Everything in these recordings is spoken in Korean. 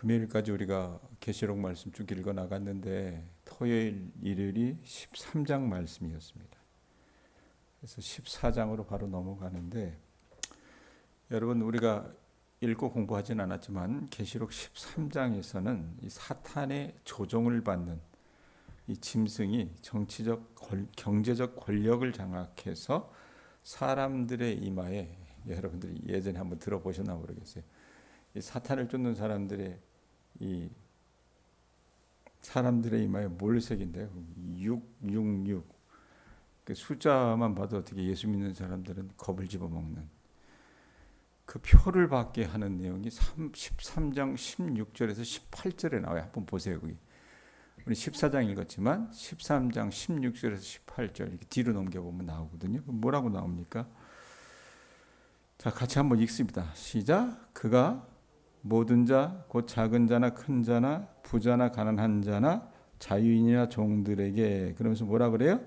금요일까지 우리가 계시록 말씀 쭉 읽어 나갔는데 토요일, 일요일이 13장 말씀이었습니다. 그래서 14장으로 바로 넘어가는데 여러분 우리가 읽고 공부하진 않았지만 계시록 13장에서는 이 사탄의 조종을 받는 이 짐승이 정치적 경제적 권력을 장악해서 사람들의 이마에 여러분들이 예전에 한번 들어보셨나 모르겠어요. 이 사탄을 쫓는 사람들의 이 사람들의 이마에 뭘 새긴대요? 666. 그 숫자만 봐도 어떻게 예수 믿는 사람들은 겁을 집어먹는 그 표를 받게 하는 내용이 3, 13장 16절에서 18절에 나와요. 한번 보세요. 거기. 우리 14장 읽었지만 13장 16절에서 18절 이렇게 뒤로 넘겨보면 나오거든요. 뭐라고 나옵니까? 자, 같이 한번 읽습니다. 시작. 그가 모든 자, 곧 작은 자나 큰 자나 부자나 가난한 자나 자유인이나 종들에게 그러면서 뭐라 그래요?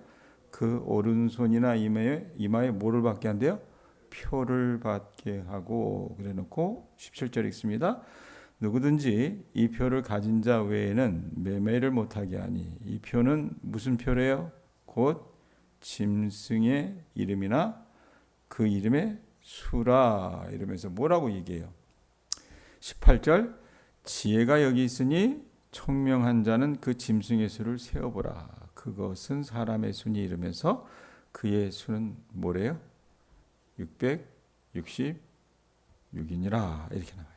그 오른손이나 이마에 이마에 뭐를 받게 한대요? 표를 받게 하고 그래 놓고 17절 읽습니다. 누구든지 이 표를 가진 자 외에는 매매를 못하게 하니 이 표는 무슨 표래요? 곧 짐승의 이름이나 그 이름의 수라 이러면서 뭐라고 얘기해요? 18절 지혜가 여기 있으니 총명한 자는 그 짐승의 수를 세어보라. 그것은 사람의 수니 이러면서 그의 수는 뭐래요? 666이니라 이렇게 나와요.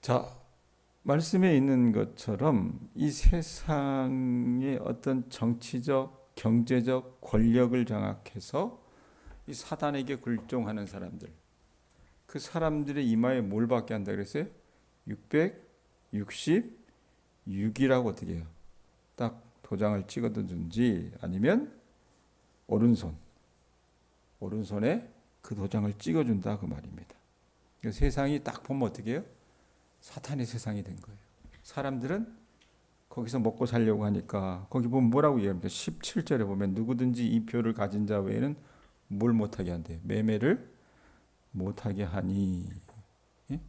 자, 말씀에 있는 것처럼 이 세상의 어떤 정치적, 경제적 권력을 장악해서 이 사단에게 굴종하는 사람들, 그 사람들의 이마에 뭘 받게 한다 그랬어요? 666이라고 어떻게 해요? 딱 도장을 찍어두든지 아니면 오른손, 오른손에 그 도장을 찍어준다 그 말입니다. 세상이 딱 보면 어떻게 해요? 사탄의 세상이 된 거예요. 사람들은 거기서 먹고 살려고 하니까 거기 보면 뭐라고 얘기합니까? 17절에 보면 누구든지 이 표를 가진 자 외에는 뭘 못하게 한대? 매매를 못하게 하니 예?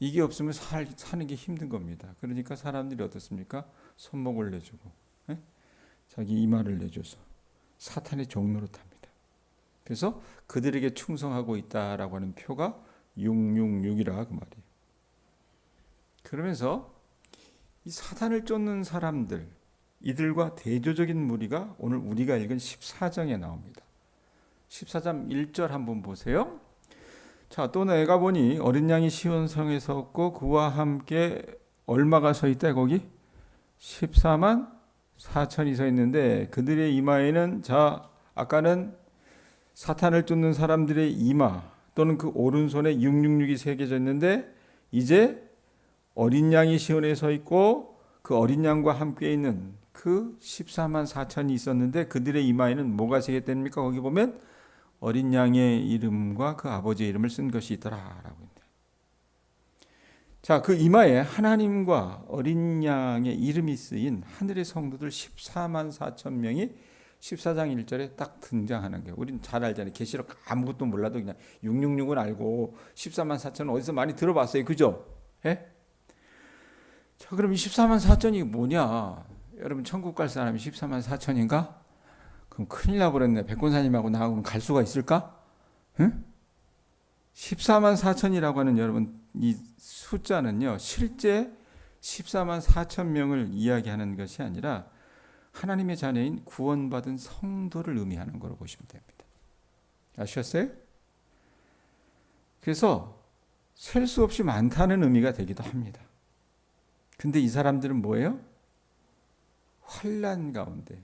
이게 없으면 살, 사는 게 힘든 겁니다. 그러니까 사람들이 어떻습니까? 손목을 내주고 예? 자기 이마를 내줘서 사탄의 종로로 탑니다. 그래서 그들에게 충성하고 있다라고 하는 표가 666이라 그 말이에요. 그러면서 이 사탄을 쫓는 사람들 이들과 대조적인 무리가 오늘 우리가 읽은 14장에 나옵니다. 14장 1절 한번 보세요. 자, 또 내가 보니 어린 양이 시온 성에 섰고 그와 함께 얼마가 서 있다 거기? 14만 4천이 서 있는데 그들의 이마에는 자 아까는 사탄을 쫓는 사람들의 이마 또는 그 오른손에 666이 새겨져 있는데 이제 어린 양이 시온에 서 있고 그 어린 양과 함께 있는 그 14만 4천이 있었는데 그들의 이마에는 뭐가 새겼답니까? 거기 보면 어린 양의 이름과 그 아버지의 이름을 쓴 것이 있더라라고. 자, 그 이마에 하나님과 어린 양의 이름이 쓰인 하늘의 성도들 14만 4천 명이 14장 1절에 딱 등장하는 거예요. 우리는 잘 알잖아요. 계시록 아무것도 몰라도 그냥 666을 알고 14만 4천은 어디서 많이 들어봤어요. 그죠? 예? 자, 그럼 14만 4천이 뭐냐? 여러분 천국 갈 사람이 14만 4천인가? 그럼 큰일 나 버렸네. 백군사님하고 나하고는 갈 수가 있을까? 응? 14만 4천이라고 하는 여러분 이 숫자는요. 실제 14만 4천 명을 이야기하는 것이 아니라 하나님의 자녀인 구원받은 성도를 의미하는 거로 보시면 됩니다. 아셨어요? 그래서 셀 수 없이 많다는 의미가 되기도 합니다. 근데 이 사람들은 뭐예요? 환란 가운데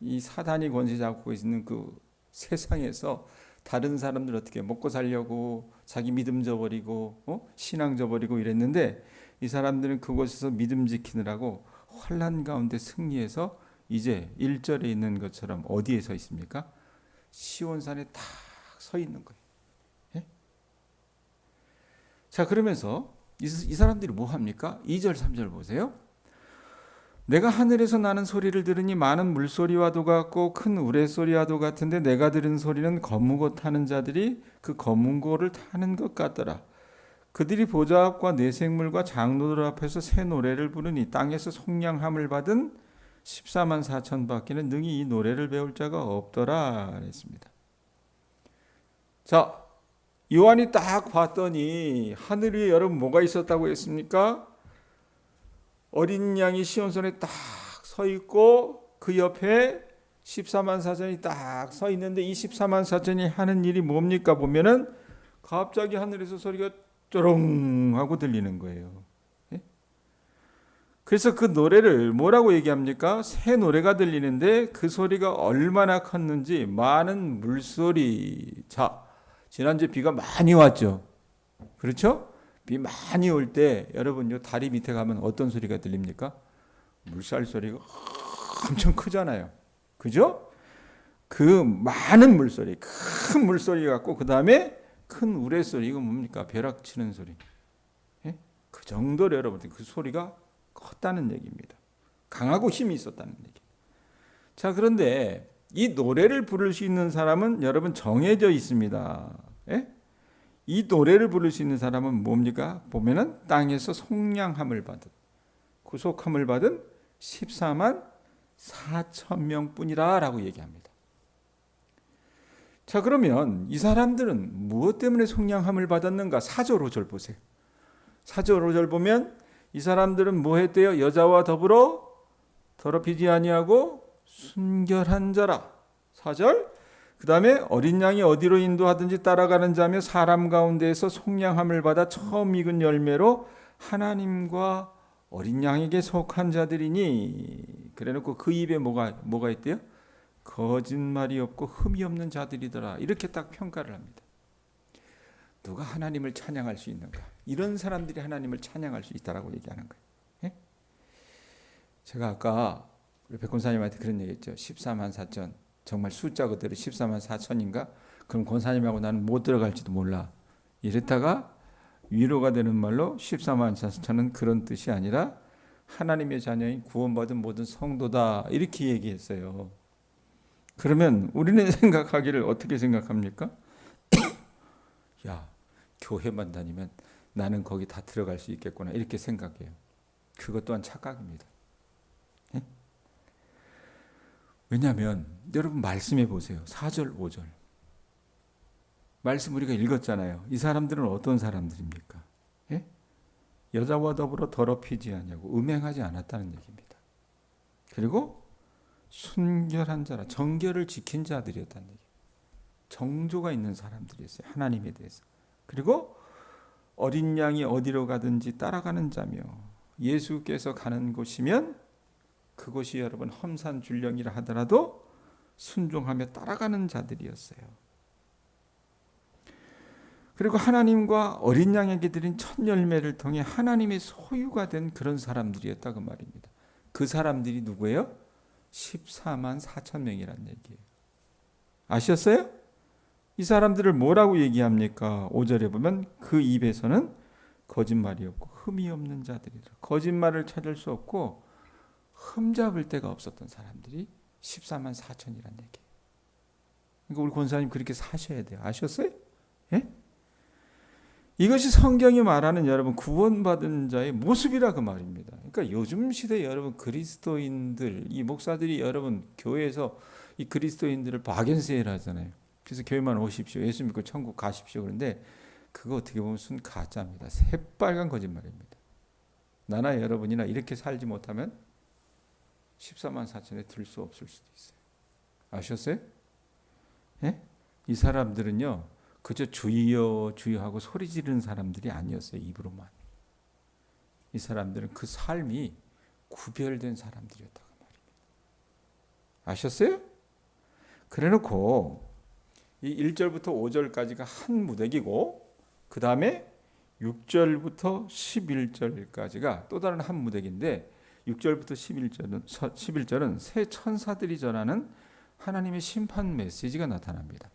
이 사단이 권세 잡고 있는 그 세상에서 다른 사람들 어떻게 먹고 살려고 자기 믿음 저버리고 어? 신앙 저버리고 이랬는데 이 사람들은 그곳에서 믿음 지키느라고 환란 가운데 승리해서 이제 1절에 있는 것처럼 어디에 서 있습니까? 시온산에 딱 서 있는 거예요. 예? 자, 그러면서 이, 이 사람들이 뭐 합니까? 2절, 3절 보세요. 내가 하늘에서 나는 소리를 들으니 많은 물소리와도 같고 큰 우레소리와도 같은데 내가 들은 소리는 검은고 타는 자들이 그 검은고를 타는 것 같더라. 그들이 보좌 앞과 내생물과 장로들 앞에서 새 노래를 부르니 땅에서 속량함을 받은 14만 4천 밖에는 능히 이 노래를 배울 자가 없더라 그랬습니다. 자, 요한이 딱 봤더니 하늘 위에 여러분 뭐가 있었다고 했습니까? 어린 양이 시온손에 딱 서 있고 그 옆에 14만 사천이 딱 서 있는데 이 14만 사천이 하는 일이 뭡니까 보면은 갑자기 하늘에서 소리가 쪼롱 하고 들리는 거예요. 예? 그래서 그 노래를 뭐라고 얘기합니까? 새 노래가 들리는데 그 소리가 얼마나 컸는지 많은 물소리. 자, 지난주에 비가 많이 왔죠. 그렇죠? 비 많이 올 때 여러분 요 다리 밑에 가면 어떤 소리가 들립니까? 물살 소리가 엄청 크잖아요. 그죠? 그 많은 물소리, 큰 물소리 같고 그 다음에 큰 우레 소리 이건 뭡니까? 벼락 치는 소리. 예? 그 정도로 여러분들 그 소리가 컸다는 얘기입니다. 강하고 힘이 있었다는 얘기. 자 그런데 이 노래를 부를 수 있는 사람은 여러분 정해져 있습니다. 예? 이 노래를 부를 수 있는 사람은 뭡니까? 보면은 땅에서 속량함을 받은 구속함을 받은 14만 4천 명뿐이라라고 얘기합니다. 자 그러면 이 사람들은 무엇 때문에 속량함을 받았는가? 사절 5절 보세요. 사절 5절 보면 이 사람들은 뭐 했대요? 여자와 더불어 더럽히지 아니하고 순결한 자라. 사절 그 다음에 어린 양이 어디로 인도하든지 따라가는 자며 사람 가운데에서 속량함을 받아 처음 익은 열매로 하나님과 어린 양에게 속한 자들이니 그래놓고 그 입에 뭐가 뭐가 있대요? 거짓말이 없고 흠이 없는 자들이더라 이렇게 딱 평가를 합니다. 누가 하나님을 찬양할 수 있는가? 이런 사람들이 하나님을 찬양할 수 있다라고 얘기하는 거예요. 예? 제가 아까 우리 백권사님한테 그런 얘기했죠. 14만 4천 정말 숫자 그대로 14만 4천인가? 그럼 권사님하고 나는 못 들어갈지도 몰라. 이랬다가 위로가 되는 말로 14만 4천은 그런 뜻이 아니라 하나님의 자녀인 구원받은 모든 성도다 이렇게 얘기했어요. 그러면 우리는 생각하기를 어떻게 생각합니까? 야 교회만 다니면 나는 거기 다 들어갈 수 있겠구나 이렇게 생각해요. 그것 또한 착각입니다. 예? 왜냐하면 여러분 말씀해 보세요. 4절 5절 말씀 우리가 읽었잖아요. 이 사람들은 어떤 사람들입니까? 예? 여자와 더불어 더럽히지 않냐고 음행하지 않았다는 얘기입니다. 그리고 순결한 자라 정결을 지킨 자들이었다는 얘기. 정조가 있는 사람들이었어요. 하나님에 대해서. 그리고 어린 양이 어디로 가든지 따라가는 자며 예수께서 가는 곳이면 그곳이 여러분 험산 줄령이라 하더라도 순종하며 따라가는 자들이었어요. 그리고 하나님과 어린 양에게 드린 첫 열매를 통해 하나님의 소유가 된 그런 사람들이었다 그 말입니다. 그 사람들이 누구예요? 14만 4천 명이란 얘기예요. 아셨어요? 이 사람들을 뭐라고 얘기합니까? 5절에 보면 그 입에서는 거짓말이 없고 흠이 없는 자들이라. 거짓말을 찾을 수 없고 흠잡을 데가 없었던 사람들이 14만 4천이란 얘기예요. 그러니까 우리 권사님 그렇게 사셔야 돼요. 아셨어요? 예? 이것이 성경이 말하는 여러분 구원받은 자의 모습이라 그 말입니다. 그러니까 요즘 시대 여러분 그리스도인들 이 목사들이 여러분 교회에서 이 그리스도인들을 바겐세일 하잖아요. 그래서 교회만 오십시오. 예수 믿고 천국 가십시오. 그런데 그거 어떻게 보면 순 가짜입니다. 새빨간 거짓말입니다. 나나 여러분이나 이렇게 살지 못하면 14만 4천에 들 수 없을 수도 있어요. 아셨어요? 예? 이 사람들은요. 그저 주여 주여 하고 소리 지르는 사람들이 아니었어요. 입으로만. 이 사람들은 그 삶이 구별된 사람들이었다고 말입니다. 아셨어요? 그래 놓고 이 1절부터 5절까지가 한 무대기고 그 다음에 6절부터 11절까지가 또 다른 한 무대기인데 6절부터 11절은 11절은 새 천사들이 전하는 하나님의 심판 메시지가 나타납니다.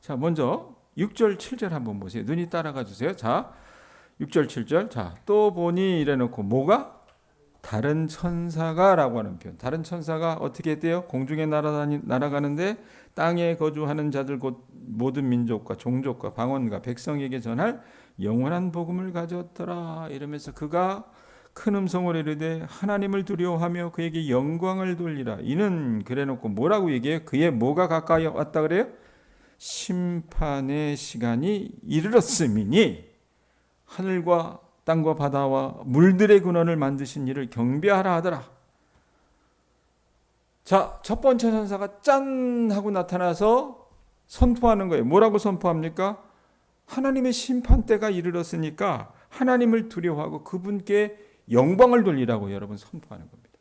자, 먼저 6절 7절 한번 보세요. 눈이 따라가 주세요. 자, 6절 7절. 자, 또 보니 이래 놓고 뭐가 다른 천사가라고 하는 표현. 다른 천사가 어떻게 돼요? 공중에 날아다니 날아가는데 땅에 거주하는 자들 곧 모든 민족과 종족과 방언과 백성에게 전할 영원한 복음을 가졌더라 이러면서 그가 큰 음성으로 이르되 하나님을 두려워하며 그에게 영광을 돌리라 이는 그래놓고 뭐라고 얘기해요? 그의 뭐가 가까이 왔다 그래요? 심판의 시간이 이르렀음이니 하늘과 땅과 바다와 물들의 근원을 만드신 이를 경배하라 하더라. 자, 첫 번째 천사가 짠 하고 나타나서 선포하는 거예요. 뭐라고 선포합니까? 하나님의 심판 때가 이르렀으니까 하나님을 두려워하고 그분께 영광을 돌리라고 여러분 선포하는 겁니다.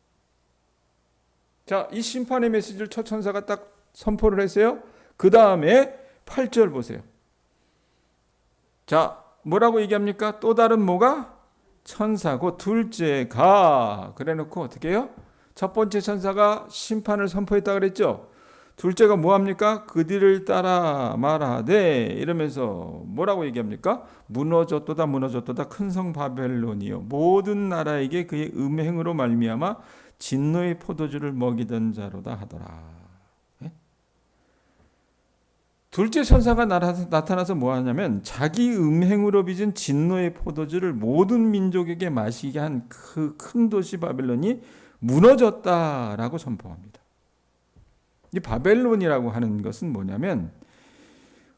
자, 이 심판의 메시지를 첫 천사가 딱 선포를 했어요. 그 다음에 8절 보세요. 자, 뭐라고 얘기합니까? 또 다른 뭐가? 천사고 둘째가 그래 놓고 어떻게 해요? 첫 번째 천사가 심판을 선포했다 그랬죠. 둘째가 뭐 합니까? 그들을 따라 말하되 이러면서 뭐라고 얘기합니까? 무너졌도다 무너졌도다 큰 성 바벨론이요 모든 나라에게 그의 음행으로 말미암아 진노의 포도주를 먹이던 자로다 하더라. 예? 둘째 천사가 나타나서 뭐 하냐면 자기 음행으로 빚은 진노의 포도주를 모든 민족에게 마시게 한 그 큰 도시 바벨론이 무너졌다라고 선포합니다. 이 바벨론이라고 하는 것은 뭐냐면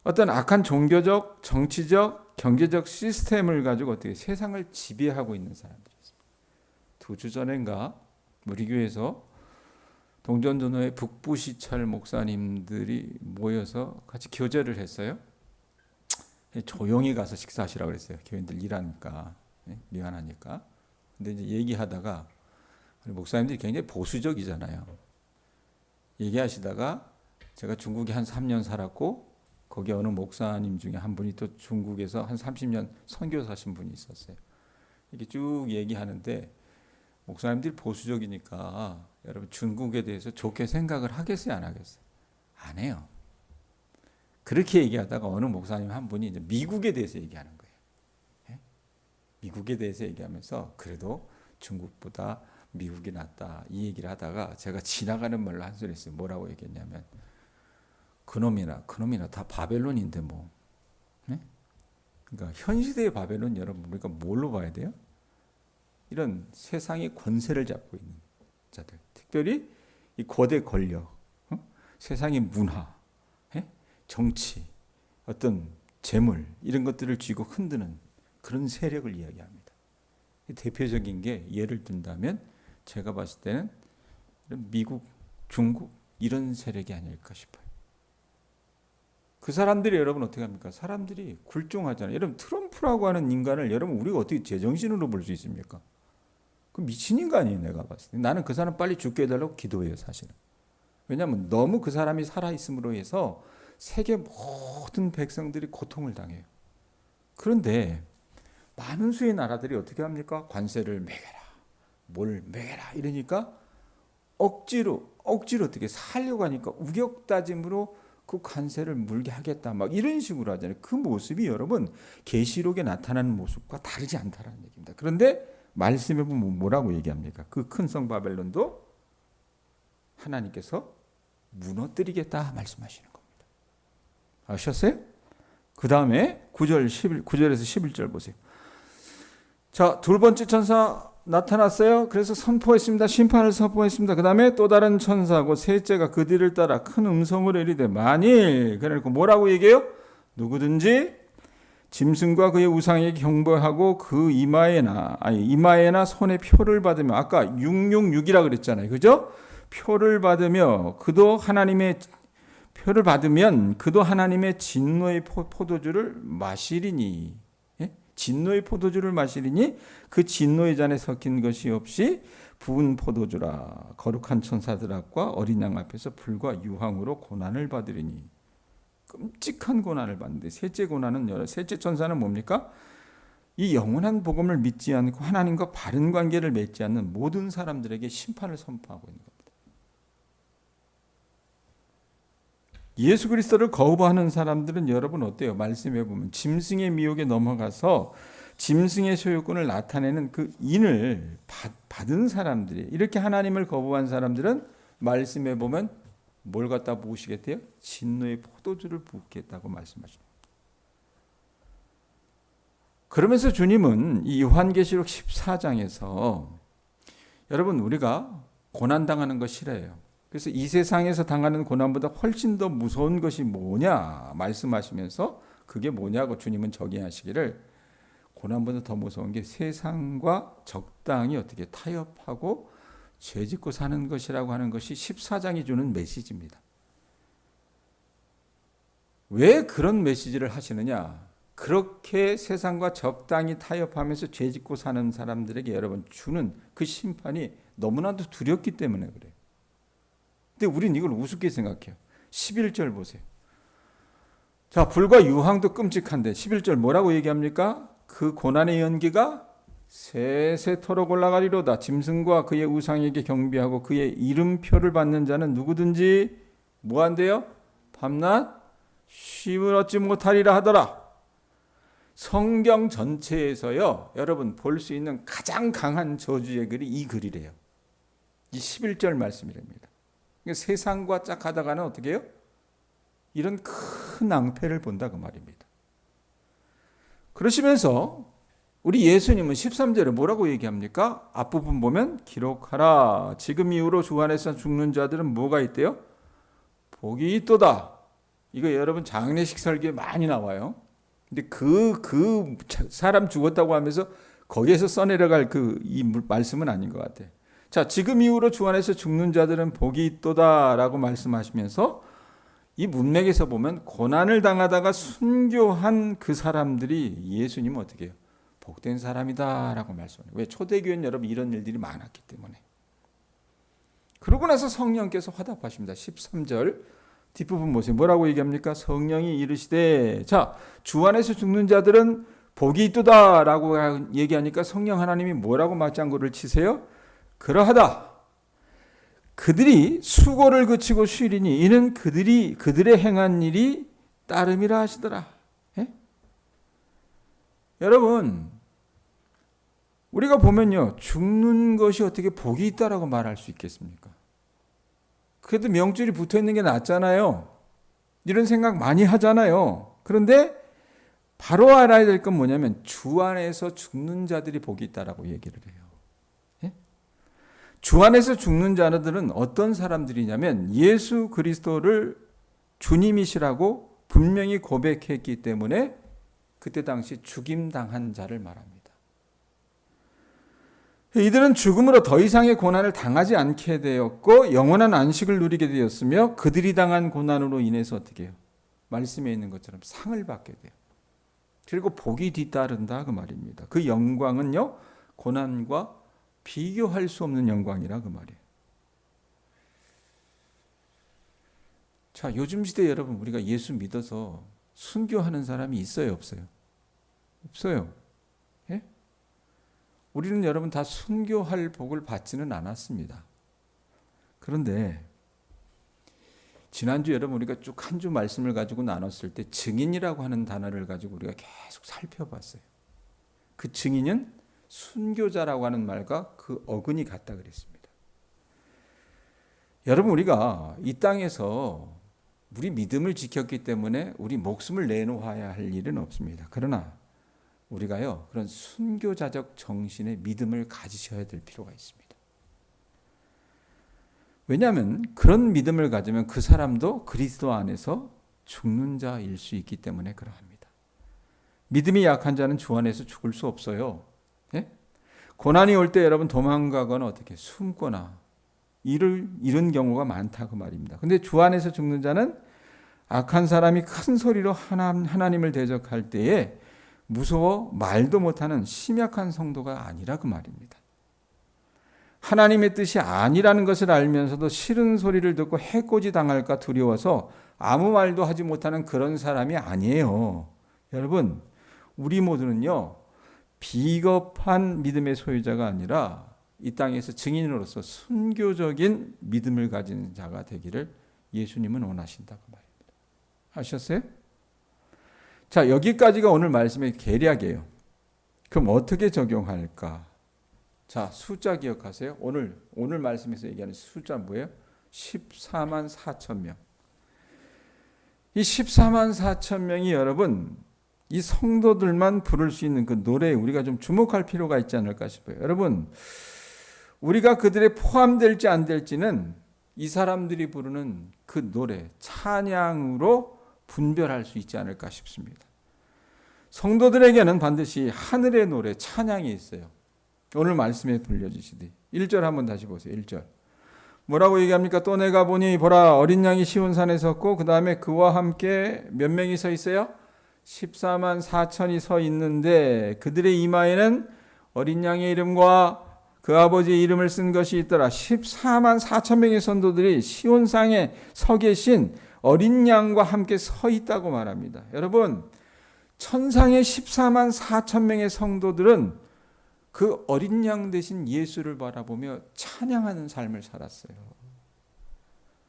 어떤 악한 종교적, 정치적, 경제적 시스템을 가지고 어떻게 세상을 지배하고 있는 사람들이었습니다. 두 주 전인가 우리 교회에서 동전전호의 북부시찰 목사님들이 모여서 같이 교제를 했어요. 조용히 가서 식사하시라고 그랬어요. 교인들 일하니까 예, 미안하니까. 근데 이제 얘기하다가 목사님들이 굉장히 보수적이잖아요. 얘기하시다가 제가 중국에 한 3년 살았고 거기 어느 목사님 중에 한 분이 또 중국에서 한 30년 선교사신 분이 있었어요. 이렇게 쭉 얘기하는데 목사님들이 보수적이니까 여러분 중국에 대해서 좋게 생각을 하겠어요, 안 하겠어요? 안 해요. 그렇게 얘기하다가 어느 목사님 한 분이 이제 미국에 대해서 얘기하는 거예요. 예? 미국에 대해서 얘기하면서 그래도 중국보다 미국이 낫다 이 얘기를 하다가 제가 지나가는 말로 한 소리 했어요. 뭐라고 얘기했냐면 그놈이나 그놈이나 다 바벨론인데 뭐. 네? 그러니까 현 시대의 바벨론 여러분 우리가 뭘로 봐야 돼요? 이런 세상의 권세를 잡고 있는 자들, 특별히 이 거대 권력, 어? 세상의 문화, 예? 정치, 어떤 재물 이런 것들을 쥐고 흔드는 그런 세력을 이야기합니다. 대표적인 게 예를 든다면 제가 봤을 때는 미국, 중국 이런 세력이 아닐까 싶어요. 그 사람들이 여러분 어떻게 합니까? 사람들이 굴종하잖아요. 여러분 트럼프라고 하는 인간을 여러분 우리가 어떻게 제정신으로 볼 수 있습니까? 그 미친 인간이에요, 내가 봤을 때. 나는 그 사람 빨리 죽게 해달라고 기도해요, 사실은. 왜냐하면 너무 그 사람이 살아있음으로 해서 세계 모든 백성들이 고통을 당해요. 그런데 많은 수의 나라들이 어떻게 합니까? 관세를 매겨라. 뭘 매라 이러니까 억지로 억지로 어떻게 살려고 하니까 우격다짐으로 그 관세를 물게 하겠다 막 이런 식으로 하잖아요. 그 모습이 여러분 계시록에 나타나는 모습과 다르지 않다라는 얘기입니다. 그런데 말씀에 보면 뭐라고 얘기합니까? 그 큰 성 바벨론도 하나님께서 무너뜨리겠다 말씀하시는 겁니다. 아셨어요? 그 다음에 9절 11, 9절에서 11절 보세요. 자, 둘 번째 천사 나타났어요. 그래서 선포했습니다. 심판을 선포했습니다. 그 다음에 또 다른 천사고 셋째가 그 뒤를 따라 큰 음성으로 이르되 만일 그래놓고 뭐라고 얘기해요? 누구든지 짐승과 그의 우상에게 경배하고 그 이마에나 아니 이마에나 손에 표를 받으며 아까 666이라 그랬잖아요. 그죠? 표를 받으며 그도 하나님의 표를 받으면 그도 하나님의 진노의 포도주를 마시리니 진노의 포도주를 마시리니 그 진노의 잔에 섞인 것이 없이 부은 포도주라 거룩한 천사들 앞과 어린 양 앞에서 불과 유황으로 고난을 받으리니 끔찍한 고난을 받는데 셋째 고난은 셋째 천사는 뭡니까? 이 영원한 복음을 믿지 않고 하나님과 바른 관계를 맺지 않는 모든 사람들에게 심판을 선포하고 있는 겁니다. 예수 그리스도를 거부하는 사람들은 여러분 어때요? 말씀해 보면 짐승의 미혹에 넘어가서 짐승의 소유권을 나타내는 그 인을 받, 받은 사람들이 이렇게 하나님을 거부한 사람들은 말씀에 보면 뭘 갖다 부으시겠대요? 진노의 포도주를 붓겠다고 말씀하십니다. 그러면서 주님은 이 요한계시록 14장에서 여러분 우리가 고난 당하는 거 싫어해요. 그래서 이 세상에서 당하는 고난보다 훨씬 더 무서운 것이 뭐냐 말씀하시면서 그게 뭐냐고 주님은 적용하시기를 고난보다 더 무서운 게 세상과 적당히 어떻게 타협하고 죄 짓고 사는 것이라고 하는 것이 14장이 주는 메시지입니다. 왜 그런 메시지를 하시느냐? 그렇게 세상과 적당히 타협하면서 죄 짓고 사는 사람들에게 여러분 주는 그 심판이 너무나도 두렵기 때문에 그래요. 근데 우린 이걸 우습게 생각해요. 11절 보세요. 자, 불과 유황도 끔찍한데 11절 뭐라고 얘기합니까? 그 고난의 연기가 세세토록 올라가리로다. 짐승과 그의 우상에게 경비하고 그의 이름표를 받는 자는 누구든지 뭐한대요? 밤낮 쉼을 얻지 못하리라 하더라. 성경 전체에서요, 여러분 볼 수 있는 가장 강한 저주의 글이 이 글이래요. 이 11절 말씀이랍니다. 그러니까 세상과 짝하다가는 어떻게 해요? 이런 큰 낭패를 본다 그 말입니다. 그러시면서 우리 예수님은 13절에 뭐라고 얘기합니까? 앞부분 보면 기록하라. 지금 이후로 주 안에서 죽는 자들은 뭐가 있대요? 복이 있도다. 이거 여러분 장례식 설교에 많이 나와요. 근데 그, 그 사람 죽었다고 하면서 거기에서 써내려갈 그 이 말씀은 아닌 것 같아요. 자, 지금 이후로 주 안에서 죽는 자들은 복이 있도다라고 말씀하시면서 이 문맥에서 보면 고난을 당하다가 순교한 그 사람들이 예수님 어떻게 해요? 복된 사람이다라고 말씀해요. 왜 초대교회는 여러분 이런 일들이 많았기 때문에. 그러고 나서 성령께서 화답하십니다. 13절 뒷부분 보세요. 뭐라고 얘기합니까? 성령이 이르시되 자, 주 안에서 죽는 자들은 복이 있도다라고 얘기하니까 성령 하나님이 뭐라고 맞장구를 치세요? 그러하다. 그들이 수고를 그치고 쉬리니 이는 그들이 그들의 행한 일이 따름이라 하시더라. 예? 여러분 우리가 보면요 죽는 것이 어떻게 복이 있다라고 말할 수 있겠습니까? 그래도 명줄이 붙어 있는 게 낫잖아요. 이런 생각 많이 하잖아요. 그런데 바로 알아야 될 건 뭐냐면 주 안에서 죽는 자들이 복이 있다라고 얘기를 해요. 예? 주 안에서 죽는 자들은 어떤 사람들이냐면 예수 그리스도를 주님이시라고 분명히 고백했기 때문에 그때 당시 죽임 당한 자를 말합니다. 이들은 죽음으로 더 이상의 고난을 당하지 않게 되었고 영원한 안식을 누리게 되었으며 그들이 당한 고난으로 인해서 어떻게 해요? 말씀에 있는 것처럼 상을 받게 돼요. 그리고 복이 뒤따른다 그 말입니다. 그 영광은요 고난과 비교할 수 없는 영광이라 그 말이에요. 자 요즘 시대 여러분 우리가 예수 믿어서 순교하는 사람이 있어요 없어요? 없어요. 우리는 여러분 다 순교할 복을 받지는 않았습니다. 그런데 지난주 여러분 우리가 쭉 한 주 말씀을 가지고 나눴을 때 증인이라고 하는 단어를 가지고 우리가 계속 살펴봤어요. 그 증인은 순교자라고 하는 말과 그 어근이 같다 그랬습니다. 여러분 우리가 이 땅에서 우리 믿음을 지켰기 때문에 우리 목숨을 내놓아야 할 일은 없습니다. 그러나 우리가요 그런 순교자적 정신의 믿음을 가지셔야 될 필요가 있습니다. 왜냐하면 그런 믿음을 가지면 그 사람도 그리스도 안에서 죽는 자일 수 있기 때문에 그러합니다. 믿음이 약한 자는 주 안에서 죽을 수 없어요. 예? 고난이 올 때 여러분 도망가거나 어떻게 숨거나 이를 이런 경우가 많다고 말입니다. 근데 주 안에서 죽는 자는 악한 사람이 큰 소리로 하나 님을 대적할 때에 무서워 말도 못하는 심약한 성도가 아니라 그 말입니다. 하나님의 뜻이 아니라는 것을 알면서도 싫은 소리를 듣고 해코지 당할까 두려워서 아무 말도 하지 못하는 그런 사람이 아니에요. 여러분, 우리 모두는요, 비겁한 믿음의 소유자가 아니라 이 땅에서 증인으로서 순교적인 믿음을 가진 자가 되기를 예수님은 원하신다고 말입니다. 아셨어요? 자, 여기까지가 오늘 말씀의 계략이에요. 그럼 어떻게 적용할까? 자, 숫자 기억하세요? 오늘 오늘 말씀에서 얘기하는 숫자 뭐예요? 14만 4천 명. 이 14만 4천 명이 여러분 이 성도들만 부를 수 있는 그 노래에 우리가 좀 주목할 필요가 있지 않을까 싶어요. 여러분, 우리가 그들에 포함될지 안 될지는 이 사람들이 부르는 그 노래, 찬양으로 분별할 수 있지 않을까 싶습니다. 성도들에게는 반드시 하늘의 노래, 찬양이 있어요. 오늘 말씀에 들려주시되 1절 한번 다시 보세요. 1절. 뭐라고 얘기합니까? 또 내가 보니 보라 어린 양이 시온 산에 섰고 그 다음에 그와 함께 몇 명이 서 있어요? 14만 4천이 서 있는데 그들의 이마에는 어린 양의 이름과 그 아버지의 이름을 쓴 것이 있더라. 14만 4천 명의 선도들이 시온상에 서 계신 어린 양과 함께 서 있다고 말합니다. 여러분, 천상의 14만 4천 명의 성도들은 그 어린 양 대신 예수를 바라보며 찬양하는 삶을 살았어요.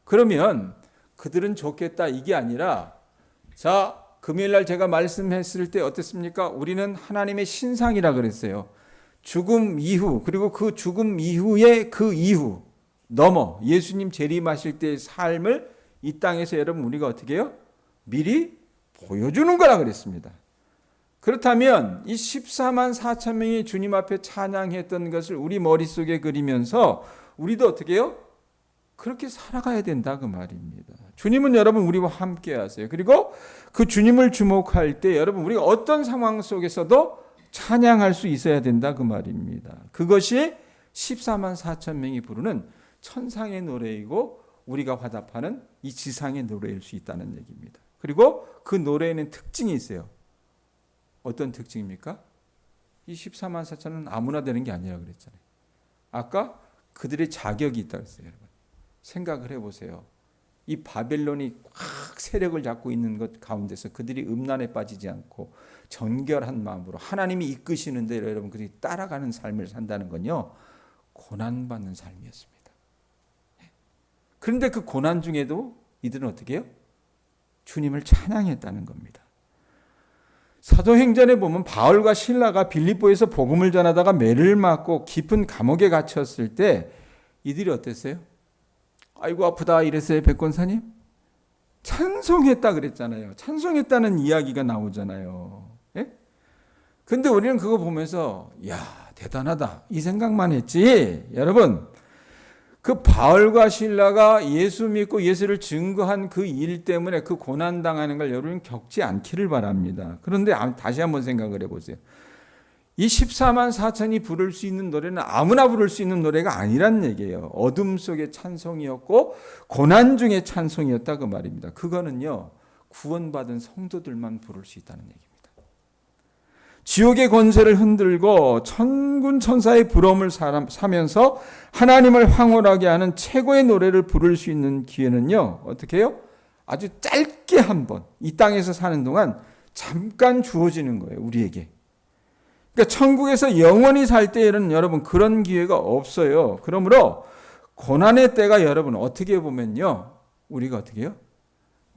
그러면 그들은 좋겠다 이게 아니라 자, 금요일 날 제가 말씀했을 때 어땠습니까? 우리는 하나님의 신상이라 그랬어요. 죽음 이후 그리고 그 죽음 이후의 그 이후 넘어 예수님 재림하실 때의 삶을 이 땅에서 여러분 우리가 어떻게 해요? 미리 보여주는 거라 그랬습니다. 그렇다면 이 14만 4천 명이 주님 앞에 찬양했던 것을 우리 머릿속에 그리면서 우리도 어떻게 해요? 그렇게 살아가야 된다 그 말입니다. 주님은 여러분 우리와 함께 하세요. 그리고 그 주님을 주목할 때 여러분 우리가 어떤 상황 속에서도 찬양할 수 있어야 된다 그 말입니다. 그것이 14만 4천 명이 부르는 천상의 노래이고 우리가 화답하는 이 지상의 노래일 수 있다는 얘기입니다. 그리고 그 노래에는 특징이 있어요. 어떤 특징입니까? 이 14만 4천은 아무나 되는 게 아니라 그랬잖아요. 아까 그들의 자격이 있다고 했어요. 생각을 해보세요. 이 바벨론이 확 세력을 잡고 있는 것 가운데서 그들이 음란에 빠지지 않고 정결한 마음으로 하나님이 이끄시는 대로 여러분 그들이 따라가는 삶을 산다는 건요 고난받는 삶이었습니다. 그런데 그 고난 중에도 이들은 어떻게 해요? 주님을 찬양했다는 겁니다. 사도행전에 보면 바울과 신라가 빌립보에서 복음을 전하다가 매를 맞고 깊은 감옥에 갇혔을 때 이들이 어땠어요? 아이고 아프다 이랬어요 백권사님? 찬송했다 그랬잖아요. 찬송했다는 이야기가 나오잖아요. 예? 근데 우리는 그거 보면서 야 대단하다 이 생각만 했지 여러분 그 바울과 신라가 예수 믿고 예수를 증거한 그 일 때문에 그 고난 당하는 걸 여러분 겪지 않기를 바랍니다. 그런데 다시 한번 생각을 해보세요. 이 14만 4천이 부를 수 있는 노래는 아무나 부를 수 있는 노래가 아니란 얘기예요. 어둠 속의 찬송이었고 고난 중의 찬송이었다 그 말입니다. 그거는요 구원받은 성도들만 부를 수 있다는 얘기입니다. 지옥의 권세를 흔들고 천군 천사의 부러움을 사면서 하나님을 황홀하게 하는 최고의 노래를 부를 수 있는 기회는요 어떻게 해요? 아주 짧게 한 번 이 땅에서 사는 동안 잠깐 주어지는 거예요 우리에게. 그러니까 천국에서 영원히 살 때에는 여러분 그런 기회가 없어요. 그러므로 고난의 때가 여러분 어떻게 보면요. 우리가 어떻게 해요?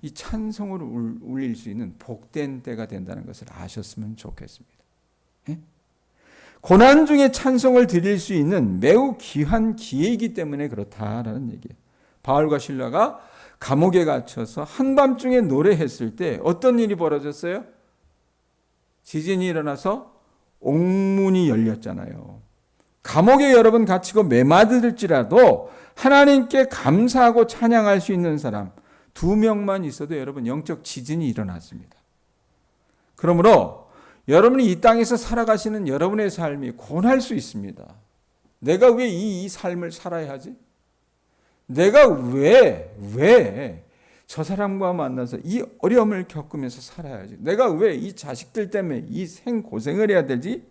이 찬송을 울릴 수 있는 복된 때가 된다는 것을 아셨으면 좋겠습니다. 예? 고난 중에 찬송을 드릴 수 있는 매우 귀한 기회이기 때문에 그렇다라는 얘기예요. 바울과 신라가 감옥에 갇혀서 한밤중에 노래했을 때 어떤 일이 벌어졌어요? 지진이 일어나서 옥문이 열렸잖아요. 감옥에 여러분 갇히고 매맞을지라도 하나님께 감사하고 찬양할 수 있는 사람 두 명만 있어도 여러분 영적 지진이 일어났습니다. 그러므로 여러분이 이 땅에서 살아가시는 여러분의 삶이 고날 수 있습니다. 내가 왜 이 삶을 살아야 하지? 내가 왜, 왜 저 사람과 만나서 이 어려움을 겪으면서 살아야지. 내가 왜 이 자식들 때문에 이 생고생을 해야 되지?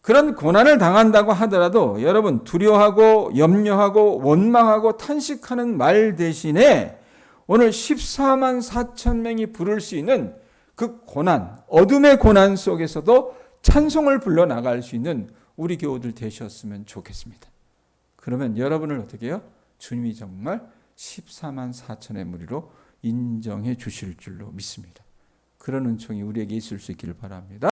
그런 고난을 당한다고 하더라도 여러분 두려워하고 염려하고 원망하고 탄식하는 말 대신에 오늘 14만 4천 명이 부를 수 있는 그 고난, 어둠의 고난 속에서도 찬송을 불러 나갈 수 있는 우리 교우들 되셨으면 좋겠습니다. 그러면 여러분을 어떻게 해요? 주님이 정말 14만 4천의 무리로 인정해 주실 줄로 믿습니다. 그런 은총이 우리에게 있을 수 있기를 바랍니다.